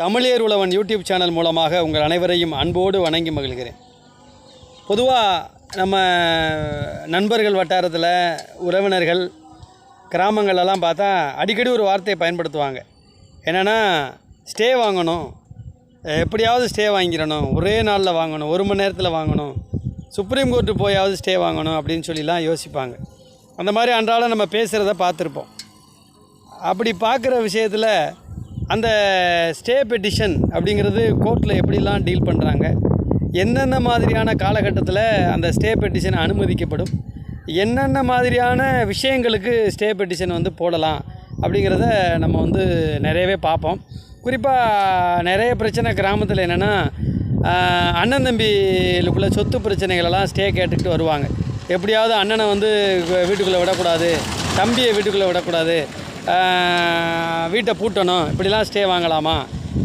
தமிழியர் உழவன் YouTube channel மூலமாக உங்கள் அனைவரையும் அன்போடு வணங்கி மகிழ்கிறேன். பொதுவாக நம்ம நண்பர்கள் வட்டாரத்தில் உறவினர்கள் கிராமங்களெல்லாம் பார்த்தா அடிக்கடி ஒரு வார்த்தையை பயன்படுத்துவாங்க. என்னென்னா ஸ்டே வாங்கணும். எப்படியாவது ஸ்டே வாங்கிடணும். ஒரே நாளில் வாங்கணும். ஒரு மணி நேரத்தில் வாங்கணும். சுப்ரீம் கோர்ட்டு போயாவது ஸ்டே வாங்கணும். அப்படின்னு சொல்லிலாம் யோசிப்பாங்க. அந்த மாதிரி அன்றாடம் நம்ம பேசுகிறத பார்த்துருப்போம். அப்படி பார்க்குற விஷயத்தில் அந்த ஸ்டே பெட்டிஷன் அப்படிங்கிறது கோர்ட்டில் எப்படிலாம் டீல் பண்ணுறாங்க என்னென்ன மாதிரியான காலகட்டத்தில் அந்த ஸ்டே பெட்டிஷன் அனுமதிக்கப்படும்? என்னென்ன மாதிரியான விஷயங்களுக்கு ஸ்டே பெட்டிஷன் வந்து போடலாம்? அப்படிங்கிறத நம்ம வந்து நிறையவே பார்ப்போம். குறிப்பாக நிறைய பிரச்சனை கிராமத்தில் என்னென்னா அண்ணன் தம்பிகளுக்குள்ள சொத்து பிரச்சனைகளெல்லாம் ஸ்டே கேட்டுக்கிட்டு வருவாங்க. எப்படியாவது அண்ணனை வந்து வீட்டுக்குள்ளே விடக்கூடாது தம்பியை வீட்டுக்குள்ளே விடக்கூடாது வீட்டை பூட்டணும் இப்படிலாம் ஸ்டே வாங்கலாமா?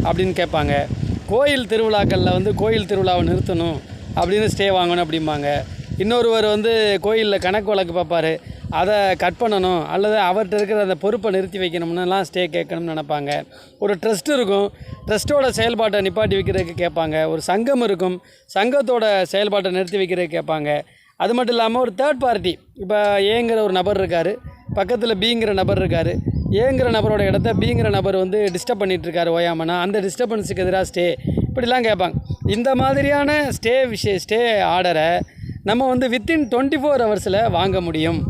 அப்படின்னு கேட்பாங்க. கோயில் திருவிழாக்களில் வந்து கோயில் திருவிழாவை நிறுத்தணும் அப்படின்னு ஸ்டே வாங்கணும் அப்படிம்பாங்க. இன்னொருவர் வந்து கோயிலில் கணக்கு வழக்கு பார்ப்பார். அதை கட் பண்ணணும் அல்லது அவர்கிட்ட இருக்கிற அந்த பொறுப்பை நிறுத்தி வைக்கணும்னுலாம் ஸ்டே கேட்கணும்னு நினைப்பாங்க. ஒரு ட்ரஸ்ட் இருக்கும். ட்ரஸ்ட்டோட செயல்பாட்டை நிப்பாட்டி வைக்கிறதுக்கு கேட்பாங்க. ஒரு சங்கம் இருக்கும். சங்கத்தோட செயல்பாட்டை நிறுத்தி வைக்கிறதுக்கு கேட்பாங்க. அது மட்டும் இல்லாமல் ஒரு தேர்ட் பார்ட்டி இப்போ ஏங்கிற ஒரு நபர் இருக்கார். பக்கத்தில் பிங்கிற நபர் இருக்கார். ஏங்கிற நபரோட இடத்த பிங்கிற நபர் வந்து டிஸ்டர்ப் பண்ணிகிட்ருக்காரு ஓயாமனா அந்த டிஸ்டர்பன்ஸுக்கு எதிராக ஸ்டே இப்படிலாம் கேட்பாங்க. இந்த மாதிரியான ஸ்டே விஷய ஸ்டே ஆர்டரை நம்ம வந்து வித்தின் டுவெண்ட்டி ஃபோர் ஹவர்ஸில் வாங்க முடியும்.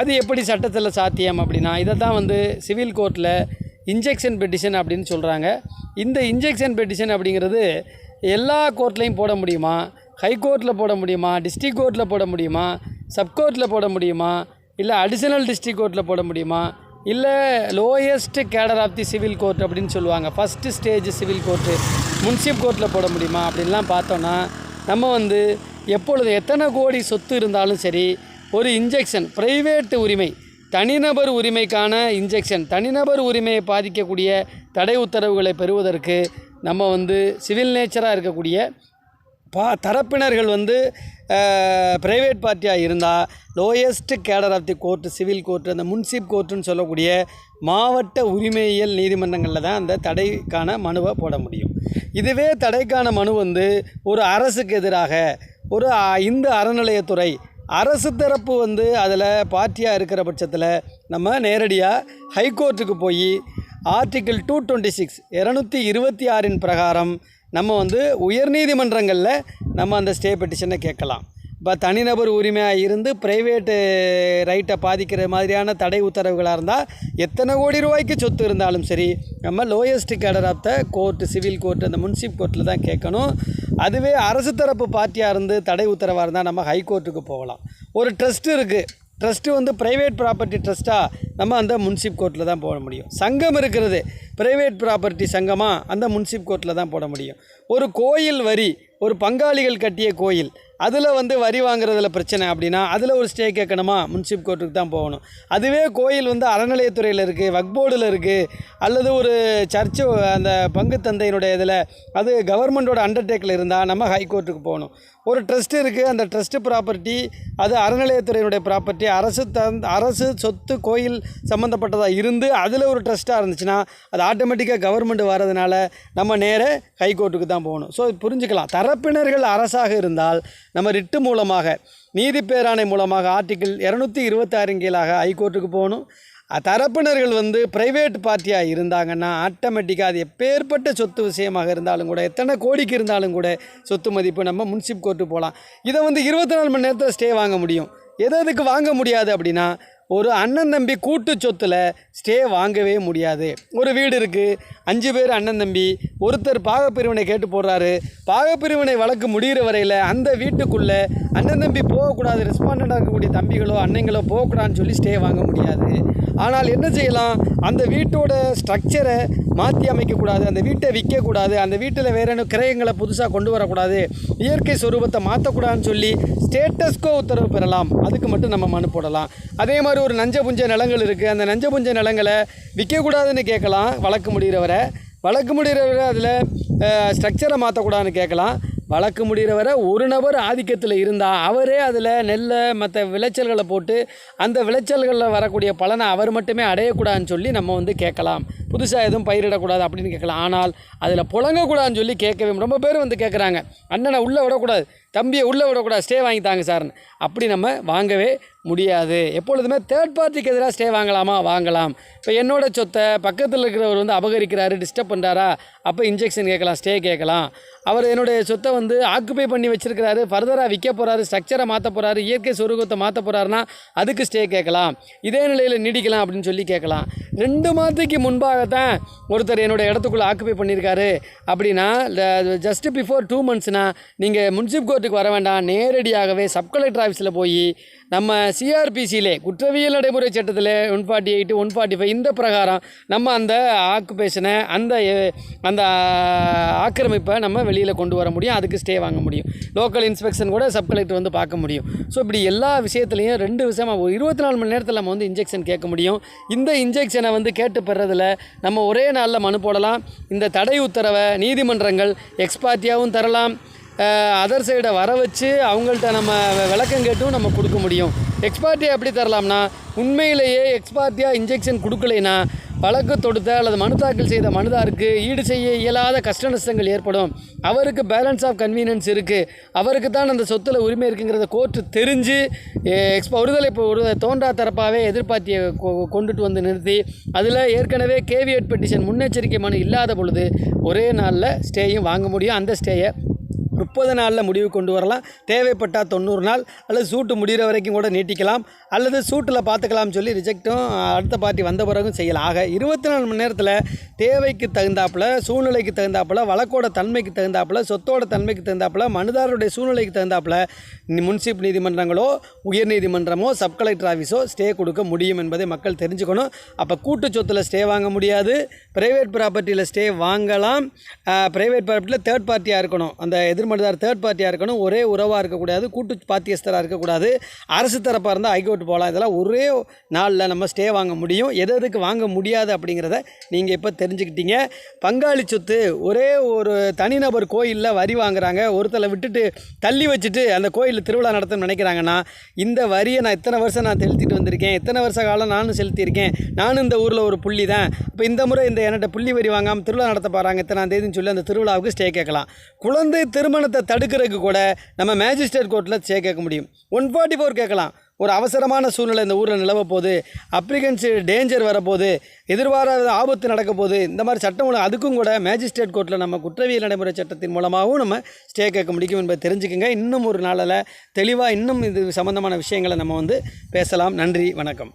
அது எப்படி சட்டத்தில் சாத்தியம் அப்படின்னா இதை தான் வந்து சிவில் கோர்ட்டில் இன்ஜெக்ஷன் பெட்டிஷன் அப்படின்னு சொல்கிறாங்க இந்த இன்ஜெக்ஷன் பெட்டிஷன் அப்படிங்கிறது எல்லா கோர்ட்லேயும் போட முடியுமா? ஹை கோர்ட்டில் போட முடியுமா? டிஸ்ட்ரிக் கோர்ட்டில் போட முடியுமா? சப்கோர்ட்டில் போட முடியுமா? இல்லை அடிஷனல் டிஸ்ட்ரிக் கோர்ட்டில் போட முடியுமா? இல்லை lowest cadre of the civil court அப்படின்னு சொல்லுவாங்க. First stage civil court munsif கோர்ட்டில் போட முடியுமா? அப்படின்லாம் பார்த்தோன்னா நம்ம வந்து எப்பொழுது எத்தனை கோடி சொத்து இருந்தாலும் சரி ஒரு இன்ஜெக்ஷன் ப்ரைவேட்டு உரிமை தனிநபர் உரிமைக்கான இன்ஜெக்ஷன் தனிநபர் உரிமையை பாதிக்கக்கூடிய தடை உத்தரவுகளை பெறுவதற்கு நம்ம வந்து சிவில் நேச்சராக இருக்கக்கூடிய பா தரப்பினர்கள் வந்து ப்ரைவேட் பார்ட்டியாக இருந்தால் lowest cadre of the court civil court அந்த முன்சிப் கோர்ட்டுன்னு சொல்லக்கூடிய மாவட்ட உரிமையியல் நீதிமன்றங்களில் தான் அந்த தடைக்கான மனுவை போட முடியும். இதுவே தடைக்கான மனு வந்து ஒரு அரசுக்கு எதிராக ஒரு இந்து அறநிலையத்துறை அரசு தரப்பு வந்து அதில் பார்ட்டியாக இருக்கிற பட்சத்தில் நம்ம நேரடியாக ஹைகோர்ட்டுக்கு போய் ஆர்டிகிள் டூ டுவெண்ட்டி சிக்ஸ் இரநூத்தி இருபத்தி ஆறின் பிரகாரம் நம்ம வந்து உயர்நீதிமன்றங்களில் நம்ம அந்த ஸ்டே பெட்டிஷனை கேட்கலாம். இப்போ தனிநபர் உரிமையாக இருந்து ப்ரைவேட்டு ரைட்டை பாதிக்கிற மாதிரியான தடை உத்தரவுகளாக இருந்தால் எத்தனை கோடி ரூபாய்க்கு சொத்து இருந்தாலும் சரி நம்ம lowest cadre of the court civil court அந்த முன்சிப் கோர்ட்டில் தான் கேட்கணும். அதுவே அரசு தரப்பு பார்ட்டியாக இருந்து தடை உத்தரவாக இருந்தால் நம்ம ஹைகோர்ட்டுக்கு போகலாம். ஒரு ட்ரஸ்ட் இருக்குது ட்ரஸ்ட்டு வந்து ப்ரைவேட் ப்ராப்பர்ட்டி ட்ரஸ்ட்டாக நம்ம அந்த முன்சிப் கோர்ட்டில் தான் போட முடியும். சங்கம் இருக்கிறது. ப்ரைவேட் ப்ராப்பர்ட்டி சங்கமாக அந்த முன்சிப் கோர்ட்டில் தான் போட முடியும். ஒரு கோயில் வரி ஒரு பங்காளிகள் கட்டிய கோயில் அதில் வந்து வரி வாங்குறதுல பிரச்சனை அப்படின்னா அதில் ஒரு ஸ்டே கேட்கணுமா? முன்சிப் கோர்ட்டுக்கு தான் போகணும். அதுவே கோயில் வந்து அறநிலையத்துறையில் இருக்குது வக்போர்டில் இருக்குது அல்லது ஒரு சர்ச்சு அந்த பங்கு தந்தையினுடைய இதில் அது கவர்மெண்ட்டோட அண்டர்டேக்கில் இருந்தால் நம்ம ஹைகோர்ட்டுக்கு போகணும். ஒரு ட்ரஸ்ட் இருக்குது அந்த ட்ரஸ்ட்டு ப்ராப்பர்ட்டி அது அறநிலையத்துறையினுடைய ப்ராப்பர்ட்டி அரசு தந் அரசு சொத்து கோயில் சம்மந்தப்பட்டதாக இருந்து அதில் ஒரு ட்ரஸ்ட்டாக இருந்துச்சுன்னா அது ஆட்டோமேட்டிக்காக கவர்மெண்ட் வர்றதுனால நம்ம நேர ஹைகோர்ட்டுக்கு தான் போகணும். ஸோ புரிஞ்சுக்கலாம். தரப்பினர்கள் அரசாக இருந்தால் நம்ம ரிட்டு மூலமாக நீதி பேராணை மூலமாக ஆர்டிக்கிள் இரநூத்தி இருபத்தாறு கீழாக ஹைகோர்ட்டுக்கு போகணும். தரப்பினர்கள் வந்து ப்ரைவேட் பார்ட்டியாக இருந்தாங்கன்னா ஆட்டோமேட்டிக்காக அது எப்பேற்பட்ட சொத்து விஷயமாக இருந்தாலும் கூட எத்தனை கோடிக்கு இருந்தாலும் கூட சொத்து மதிப்பு நம்ம முன்சிப் கோர்ட்டு போகலாம். இதை வந்து இருபத்தி நாலு மணி நேரத்தில் ஸ்டே வாங்க முடியும். எது எதுக்கு வாங்க முடியாது அப்படின்னா ஒரு அண்ணன் தம்பி கூட்டு சொத்தில் ஸ்டே வாங்கவே முடியாது. ஒரு வீடு இருக்குது அஞ்சு பேர் அண்ணன் தம்பி ஒருத்தர் பாகப்பிரிவினை கேட்டு போடுறாரு. பாகப்பிரிவினை வழக்கு முடிகிற வரையில் அந்த வீட்டுக்குள்ளே அண்ணன் தம்பி போகக்கூடாது ரெஸ்பாண்டண்டாக இருக்கக்கூடிய தம்பிகளோ அன்னைங்களோ போகக்கூடாதுன்னு சொல்லி ஸ்டே வாங்க முடியாது. ஆனால் என்ன செய்யலாம்? அந்த வீட்டோட ஸ்ட்ரக்சரை மாற்றி அமைக்கக்கூடாது அந்த வீட்டை விற்கக்கூடாது அந்த வீட்டில் வேற என்ன கிரயங்களை புதுசாக கொண்டு வரக்கூடாது இயற்கை சொரூபத்தை மாற்றக்கூடாதுன்னு சொல்லி ஸ்டேட்டஸ்கோ உத்தரவு பெறலாம். அதுக்கு மட்டும் நம்ம மனு போடலாம். அதே மாதிரி ஒரு நஞ்ச புஞ்ச நிலங்கள் இருக்குது அந்த நஞ்ச புஞ்ச நிலங்களை விற்கக்கூடாதுன்னு கேட்கலாம். வழக்கு முடிகிறவரை வழக்கு முடிகிறவரை அதில் ஸ்ட்ரக்சரை மாற்றக்கூடாதுன்னு கேட்கலாம். வழக்கு முடிகிறவரை ஒரு நபர் ஆதிக்கத்தில் இருந்தால் அவரே அதில் நெல்லை மற்ற விளைச்சல்களை போட்டு அந்த விளைச்சல்களில் வரக்கூடிய பலனை அவர் மட்டுமே அடையக்கூடாதுன்னு சொல்லி நம்ம வந்து கேட்கலாம். புதுசாக எதுவும் பயிரிடக்கூடாது அப்படின்னு கேட்கலாம். ஆனால் அதில் புழங்கக்கூடாதுன்னு சொல்லி கேட்கவே ரொம்ப பேர் வந்து கேட்குறாங்க. அண்ணனை உள்ளே விடக்கூடாது. தம்பியை உள்ளே விடக்கூடாது ஸ்டே வாங்கி தாங்க சார்னு அப்படி நம்ம வாங்கவே முடியாது. எப்பொழுதுமே தேர்ட் பார்ட்டிக்கு எதிராக ஸ்டே வாங்கலாமா? வாங்கலாம். இப்போ என்னோட சொத்தை பக்கத்தில் இருக்கிறவர் வந்து அபகரிக்கிறாரு டிஸ்டர்ப் பண்ணுறாரா அப்போ இன்ஜெக்ஷன் கேட்கலாம் ஸ்டே கேட்கலாம். அவர் என்னுடைய சொத்தை வந்து ஆக்குப்பை பண்ணி வச்சுருக்கிறாரு ஃபர்தராக விற்க போகிறாரு ஸ்ட்ரக்சரை மாற்ற போகிறாரு இயற்கை சொருகத்தை மாற்ற போகிறாருன்னா அதுக்கு ஸ்டே கேட்கலாம். இதே நிலையில் நீடிக்கலாம் அப்படின்னு சொல்லி கேட்கலாம். ரெண்டு மாதத்துக்கு முன்பாகத்தான் ஒருத்தர் என்னோட இடத்துக்குள்ளே ஆக்குப்பை பண்ணியிருக்காரு. அப்படின்னா ஜஸ்ட் பிஃபோர் டூ மந்த்ஸ்னால் நீங்கள் முன்சிப் கோர்ட்டுக்கு வர வேண்டாம். நேரடியாகவே சப் கலெக்டர் ஆஃபீஸில் போய் நம்ம சிஆர்பிசியிலே குற்றவியல் நடைமுறை சட்டத்தில் one forty eight one forty five இந்த பிரகாரம் நம்ம அந்த ஆக்குபேஷனை அந்த அந்த ஆக்கிரமிப்பை நம்ம வெளியில் கொண்டு வர முடியும். அதுக்கு ஸ்டே வாங்க முடியும். லோக்கல் இன்ஸ்பெக்ஷன் கூட சப் கலெக்டர் வந்து பார்க்க முடியும். ஸோ இப்படி எல்லா விஷயத்துலையும் ரெண்டு விஷயமாக ஒரு இருபத்தி நாலு மணி நேரத்தில் நம்ம வந்து இன்ஜெக்ஷன் கேட்க முடியும். இந்த இன்ஜெக்ஷனை வந்து கேட்டு பெறதில் நம்ம ஒரே நாளில் மனு போடலாம். இந்த தடை உத்தரவை நீதிமன்றங்கள் எக்ஸ்பார்ட்டியாகவும் தரலாம். அதர் சைடை வர வச்சு அவங்கள்ட்ட நம்ம விளக்கம் கேட்டும் நம்ம கொடுக்க முடியும். எக்ஸ்பார்ட்டியை எப்படி தரலாம்னா உண்மையிலேயே எக்ஸ்பார்ட்டியாக இன்ஜெக்ஷன் கொடுக்கலைன்னா வழக்கு தொடுத்த அல்லது மனு தாக்கல் செய்த மனுதாருக்கு ஈடு செய்ய இயலாத கஷ்ட நஷ்டங்கள் ஏற்படும். அவருக்கு பேலன்ஸ் ஆஃப் கன்வீனியன்ஸ் இருக்குது அவருக்கு தான் அந்த சொத்துல உரிமை இருக்குங்கிறத கோர்ட்டு தெரிஞ்சு எக்ஸ்பா ஒருதலை இப்போ ஒரு தோன்றா தரப்பாகவே எதிர்பார்த்தியை கொ- கொண்டுட்டு வந்து நிறுத்தி அதில் ஏற்கனவே கேவியட் பெட்டிஷன் முன்னெச்சரிக்கை மனு இல்லாத பொழுது ஒரே நாளில் ஸ்டேயும் வாங்க முடியும். அந்த ஸ்டேயை முப்பது நாளில் முடிவு கொண்டு வரலாம். தேவைப்பட்டால் தொண்ணூறு நாள் அல்லது சூட்டு முடிகிற வரைக்கும் கூட நீட்டிக்கலாம். அல்லது சூட்டில் பார்த்துக்கலாம்னு சொல்லி ரிஜெக்ட்டும் அடுத்த பார்ட்டி வந்த பிறகும் செய்யலாம். ஆக இருபத்தி நாலு மணி நேரத்தில் தேவைக்கு தகுந்தாப்புல சூழ்நிலைக்கு தகுந்தாப்புல வழக்கோட தன்மைக்கு தகுந்தாப்புல சொத்தோட தன்மைக்கு தகுந்தாப்புல மனுதாரருடைய சூழ்நிலைக்கு தகுந்தாப்புல முன்சிப் நீதிமன்றங்களோ உயர் நீதிமன்றமோ சப் கலெக்டர் ஆஃபீஸோ ஸ்டே கொடுக்க முடியும் என்பதை மக்கள் தெரிஞ்சுக்கணும். அப்போ கூட்டு சொத்தில் ஸ்டே வாங்க முடியாது. ப்ரைவேட் ப்ராப்பர்ட்டியில் ஸ்டே வாங்கலாம். ப்ரைவேட் ப்ராப்பர்ட்டியில் தேர்ட் பார்ட்டியாக இருக்கணும். அந்த எதிர்மனுதார் தேர்ட் பார்ட்டியாக இருக்கணும் ஒரே உறவாக இருக்கக்கூடாது கூட்டு பாத்தியஸ்தராக இருக்கக்கூடாது. அரசு தரப்பாக இருந்தால் ஹைகோர்ட் போகலாம் இதெல்லாம் ஒரே நாளில் நம்ம ஸ்டே வாங்க முடியும். எது எதுக்கு வாங்க முடியாது அப்படிங்கிறத நீங்கள் இப்போ தெரிஞ்சுக்கிட்டீங்க. பங்காளி சொத்து ஒரே ஒரு தனிநபர் கோயிலில் வரி வாங்குறாங்க. ஒருத்தரை விட்டுட்டு தள்ளி வச்சுட்டு அந்த கோயிலில் திருவிழா நடத்தணும்னு நினைக்கிறாங்கன்னா இந்த வரியை நான் இத்தனை வருஷம் நான் செலுத்திட்டு வந்திருக்கேன். இத்தனை வருஷ காலம் நானும் செலுத்தியிருக்கேன். நானும் இந்த ஊரில் ஒரு புள்ளி தான் இப்போ இந்த முறை இந்த என்கிட்ட புள்ளி வரி வாங்காமல் திருவிழா நடத்த போகிறாங்க இத்தனாம் தேதின்னு சொல்லி அந்த திருவிழாவுக்கு ஸ்டே கேட்கலாம். குழந்தை திருமணத்தை தடுக்கிறதுக்கு கூட நம்ம மேஜிஸ்ட்ரேட் கோர்ட்டில் ஸ்டே கேட்க முடியும். ஒன் ஃபார்ட்டி ஃபோர் கேட்கலாம். ஒரு அவசரமான சூழ்நிலை இந்த ஊரில் நிலவ போகுது அப்ளிகன்ஸு டேஞ்சர் வரப்போகுது எதிர்பாராத ஆபத்து நடக்க போகுது இந்த மாதிரி சட்டம் ஒழுங்கு அதுக்கும் கூட மேஜிஸ்ட்ரேட் கோர்ட்டில் நம்ம குற்றவியல் நடைமுறை சட்டத்தின் மூலமாகவும் நம்ம ஸ்டே கேட்க முடியும் என்பதை தெரிஞ்சுக்கோங்க. இன்னும் ஒரு நாளில் தெளிவாக இன்னும் இது சம்மந்தமான விஷயங்களை நம்ம வந்து பேசலாம். நன்றி வணக்கம்.